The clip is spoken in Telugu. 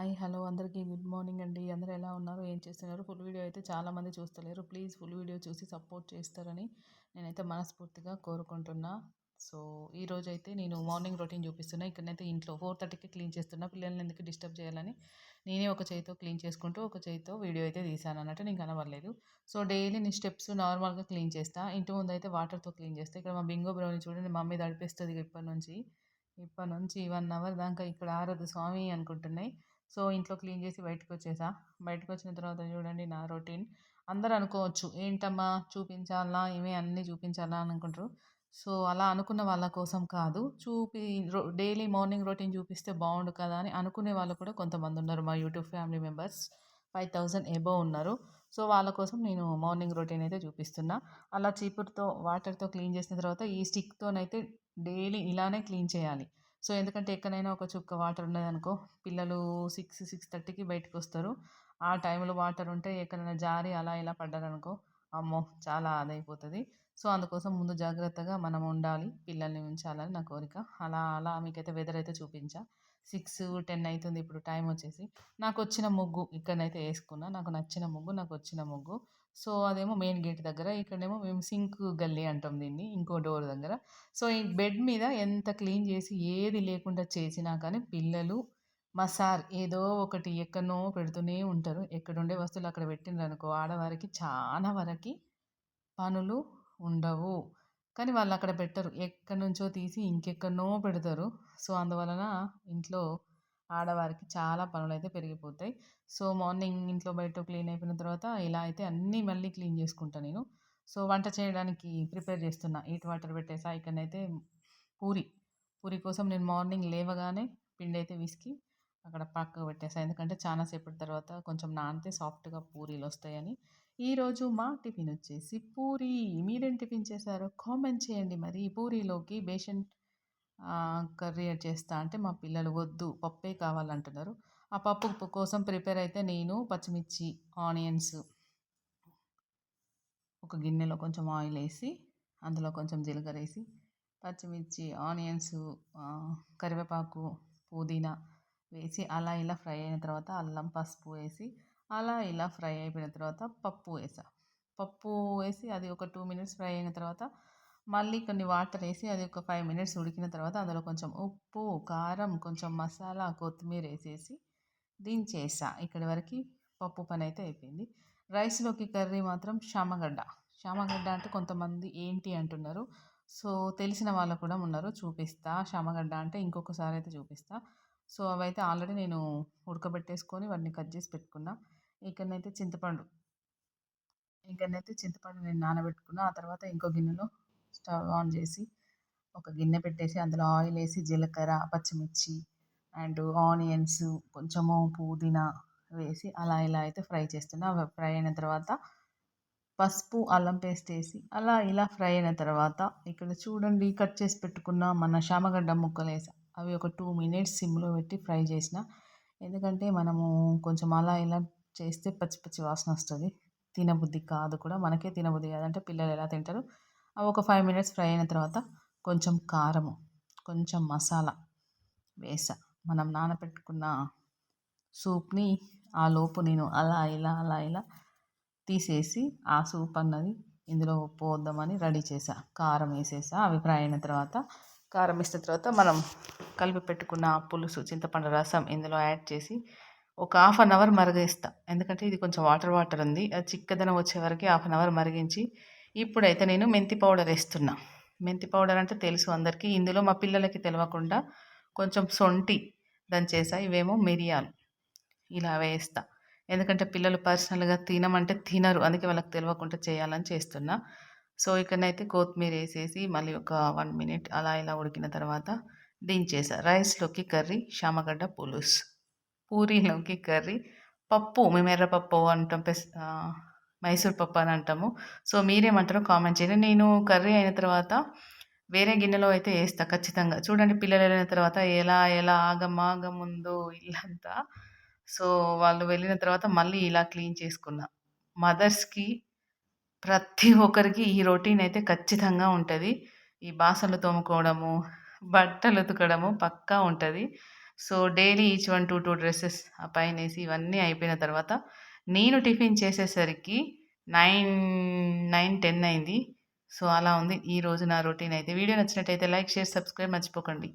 Hi hello. అందరికీ గుడ్ మార్నింగ్ అండి. అందరూ ఎలా ఉన్నారు? ఏం చేస్తున్నారు? ఫుల్ వీడియో అయితే చాలామంది చూస్తలేరు. ప్లీజ్ ఫుల్ వీడియో చూసి సపోర్ట్ చేస్తారని నేనైతే మనస్ఫూర్తిగా కోరుకుంటున్నా. సో ఈ రోజైతే నేను మార్నింగ్ రొటీన్ చూపిస్తున్నా. ఇక్కడనైతే ఇంట్లో ఫోర్ థర్టీకి క్లీన్ చేస్తున్నా. పిల్లల్ని ఎందుకు డిస్టర్బ్ చేయాలని నేనే ఒక చేతితో క్లీన్ చేసుకుంటూ ఒక చేతితో వీడియో అయితే తీసాను అన్నట్టు నేను కనబడలేదు. సో డైలీ నేను స్టెప్స్ నార్మల్గా క్లీన్ చేస్తా. ఇంటి ముందు అయితే వాటర్తో క్లీన్ చేస్తా. ఇక్కడ మా బింగో బ్రౌని చూడండి. మమ్మీ దడిపేస్తుంది ఇప్పటి నుంచి. ఇప్పటి నుంచి వన్ అవర్ దాకా ఇక్కడ ఆరదు స్వామి అనుకుంటున్నాయి. సో ఇంట్లో క్లీన్ చేసి బయటకు వచ్చేసా బయటకు వచ్చిన తర్వాత చూడండి నా రొటీన్. అందరూ అనుకోవచ్చు ఏంటమ్మా చూపించాలా? ఇవే అన్నీ చూపించాలా? అని అనుకుంటారు. సో అలా అనుకున్న వాళ్ళ కోసం కాదు. చూపి డైలీ మార్నింగ్ రొటీన్ చూపిస్తే బాగుండు కదా అని అనుకునే వాళ్ళు కూడా కొంతమంది ఉన్నారు. మా YouTube family members five thousand above ఉన్నారు. సో వాళ్ళ కోసం నేను మార్నింగ్ రొటీన్ అయితే చూపిస్తున్నా. అలా చీపురుతో వాటర్తో క్లీన్ చేసిన తర్వాత ఈ స్టిక్తోనైతే డైలీ ఇలానే క్లీన్ చేయాలి. సో ఎందుకంటే ఎక్కడైనా ఒక చుక్క వాటర్ ఉన్నదనుకో పిల్లలు సిక్స్ సిక్స్ థర్టీకి బయటకు వస్తారు ఆ టైంలో వాటర్ ఉంటే ఎక్కడైనా జారి అలా ఇలా పడ్డారనుకో అమ్మో! చాలా అదైపోతుంది సో అందుకోసం ముందు జాగ్రత్తగా మనం ఉండాలి పిల్లల్ని ఉంచాలని నా కోరిక. అలా అలా మీకైతే వెదర్ అయితే చూపించా. సిక్స్ టెన్ అవుతుంది ఇప్పుడు టైం వచ్చేసి. నాకు వచ్చిన ముగ్గు ఇక్కడనైతే వేసుకున్నా. నాకు నచ్చిన ముగ్గు నాకు వచ్చిన ముగ్గు. సో అదేమో మెయిన్ గేట్ దగ్గర ఇక్కడేమో మేము సింక్ గల్లీ అంటాం దీన్ని ఇంకో డోర్ దగ్గర. సో ఈ బెడ్ మీద ఎంత క్లీన్ చేసి ఏది లేకుండా చేసినా కానీ పిల్లలు మా సార్ ఏదో ఒకటి ఎక్కడనో పెడుతూనే ఉంటారు. ఎక్కడుండే వస్తువులు అక్కడ పెట్టిండ్రు అనుకో ఆడవారికి చాలా వరకు పనులు ఉండవు. కానీ వాళ్ళు అక్కడ పెట్టరు. ఎక్కడి నుంచో తీసి ఇంకెక్కడనో పెడతారు. సో అందువలన ఇంట్లో ఆడవారికి చాలా పనులు అయితే పెరిగిపోతాయి. సో మార్నింగ్ ఇంట్లో బయట క్లీన్ అయిపోయిన తర్వాత ఇలా అయితే అన్నీ మళ్ళీ క్లీన్ చేసుకుంటాను నేను. సో వంట చేయడానికి ప్రిపేర్ చేస్తున్నా. హీట్ వాటర్ పెట్టేసా. ఇక్కడనైతే పూరి. పూరి కోసం నేను మార్నింగ్ లేవగానే పిండి అయితే విసికి అక్కడ పక్కకు పెట్టేసా. ఎందుకంటే చాలాసేపటి తర్వాత కొంచెం నానితే సాఫ్ట్గా పూరీలు వస్తాయని ఈరోజు మా టిఫిన్ వచ్చేసి పూరి. మీరేం టిఫిన్ చేశారో? కామెంట్ చేయండి మరి. పూరీలోకి బేషన్ కర్రీ చేస్తా అంటే మా పిల్లలు వద్దు పప్పే కావాలంటున్నారు. ఆ పప్పు కోసం ప్రిపేర్ అయితే నేను పచ్చిమిర్చి ఆనియన్స్ ఒక గిన్నెలో కొంచెం ఆయిల్ వేసి అందులో కొంచెం జీలకర్ర వేసి పచ్చిమిర్చి ఆనియన్స్ కరివేపాకు పుదీనా వేసి అలా ఇలా ఫ్రై అయిన తర్వాత అల్లం పసుపు వేసి అలా ఇలా ఫ్రై అయిపోయిన తర్వాత పప్పు వేసా. పప్పు వేసి అది ఒక టూ మినిట్స్ ఫ్రై అయిన తర్వాత మళ్ళీ కొన్ని వాటర్ వేసి అది ఒక ఫైవ్ మినిట్స్ ఉడికిన తర్వాత అందులో కొంచెం ఉప్పు కారం కొంచెం మసాలా కొత్తిమీర వేసేసి దించేసా. ఇక్కడి వరకు పప్పు పని అయితే అయిపోయింది. రైస్లోకి కర్రీ మాత్రం శామగడ్డ శామగడ్డ అంటే కొంతమంది ఏంటి అంటున్నారు. సో తెలిసిన వాళ్ళు కూడా ఉన్నారు. చూపిస్తా. శామగడ్డ అంటే ఇంకొకసారి అయితే చూపిస్తా. సో అవైతే ఆల్రెడీ నేను ఉడకబెట్టేసుకొని వాటిని కట్ చేసి పెట్టుకున్నా. ఇక్కడనైతే చింతపండు. ఇక్కడనైతే చింతపండు నేను నానబెట్టుకున్నా. ఆ తర్వాత ఇంకో గిన్నెలో స్టవ్ ఆన్ చేసి ఒక గిన్నె పెట్టేసి అందులో ఆయిల్ వేసి జీలకర్ర పచ్చిమిర్చి అండ్ ఆనియన్స్ కొంచెము పుదీనా వేసి అలా ఇలా అయితే ఫ్రై చేస్తున్నా. ఫ్రై అయిన తర్వాత పసుపు అల్లం పేస్ట్ వేసి అలా ఇలా ఫ్రై అయిన తర్వాత ఇక్కడ చూడండి కట్ చేసి పెట్టుకున్న మన శామగడ్డ ముక్కలు వేసా. అవి ఒక టూ మినిట్స్ సిమ్లో పెట్టి ఫ్రై చేసిన. ఎందుకంటే మనము కొంచెం అలా ఇలా చేస్తే పచ్చి పచ్చి వాసన వస్తుంది. తినబుద్ధి కాదు కూడా. మనకే తినబుద్ధి కాదంటే పిల్లలు ఎలా తింటారు? అవి ఒక ఫైవ్ మినిట్స్ ఫ్రై అయిన తర్వాత కొంచెం కారము కొంచెం మసాలా వేసా. మనం నానబెట్టుకున్న సూప్ని ఆ లోపు నేను అలా ఇలా అలా ఇలా తీసేసి ఆ సూప్ అన్నది ఇందులో పోద్దామని రెడీ చేసా. కారం వేసేసా. అవి ఫ్రై అయిన తర్వాత కారం వేసిన తర్వాత మనం కలిపి పెట్టుకున్న పులుసు చింతపండు రసం ఇందులో యాడ్ చేసి ఒక హాఫ్ అన్ అవర్ మరిగేస్తా. ఎందుకంటే ఇది కొంచెం వాటర్ వాటర్ ఉంది. అది చిక్కదనం వచ్చే వరకు హాఫ్ అన్ అవర్ మరిగించి ఇప్పుడైతే నేను మెంతి పౌడర్ వేస్తున్నా. మెంతి పౌడర్ అంటే తెలుసు అందరికీ. ఇందులో మా పిల్లలకి తెలియకుండా కొంచెం సొంటి దంచేసా. ఇవేమో మిరియాలు. ఇలా వేస్తా. ఎందుకంటే పిల్లలు పర్సనల్గా తినమంటే తినరు. అందుకే వాళ్ళకి తెలియకుండా చేయాలని చేస్తున్నా. సో ఇక్కడనైతే కొత్తిమీర వేసేసి మళ్ళీ ఒక వన్ మినిట్ అలా ఇలా ఉడికిన తర్వాత దించేసా. రైస్లోకి కర్రీ శామగడ్డ పులుసు. పూరీలోకి కర్రీ. పప్పు మేము ఎర్రపప్పు అంటాం పెస్ మైసూర్ పప్పు అని అంటాము. సో మీరేమంటారో కామెంట్ చేయండి. నేను కర్రీ అయిన తర్వాత వేరే గిన్నెలో అయితే వేస్తా ఖచ్చితంగా. చూడండి పిల్లలు వెళ్ళిన తర్వాత ఎలా ఎలా ఆగమాగం ఉందో ఇల్లంతా. సో వాళ్ళు వెళ్ళిన తర్వాత మళ్ళీ ఇలా క్లీన్ చేసుకున్నా. మదర్స్కి ప్రతి ఒక్కరికి ఈ రొటీన్ అయితే ఖచ్చితంగా ఉంటుంది. ఈ బాసనలు తోముకోవడము బట్టలు ఉతకడము పక్కా ఉంటుంది. So daily each one two two dresses ఆ పైన వేసి ఇవన్నీ అయిపోయిన తర్వాత నేను టిఫిన్ చేసేసరికి నైన్ నైన్ టెన్ అయింది. సో అలా ఉంది. ఈరోజు నా రొటీన్ అయితే. వీడియో నచ్చినట్టయితే లైక్ షేర్ సబ్స్క్రైబ్ మర్చిపోకండి.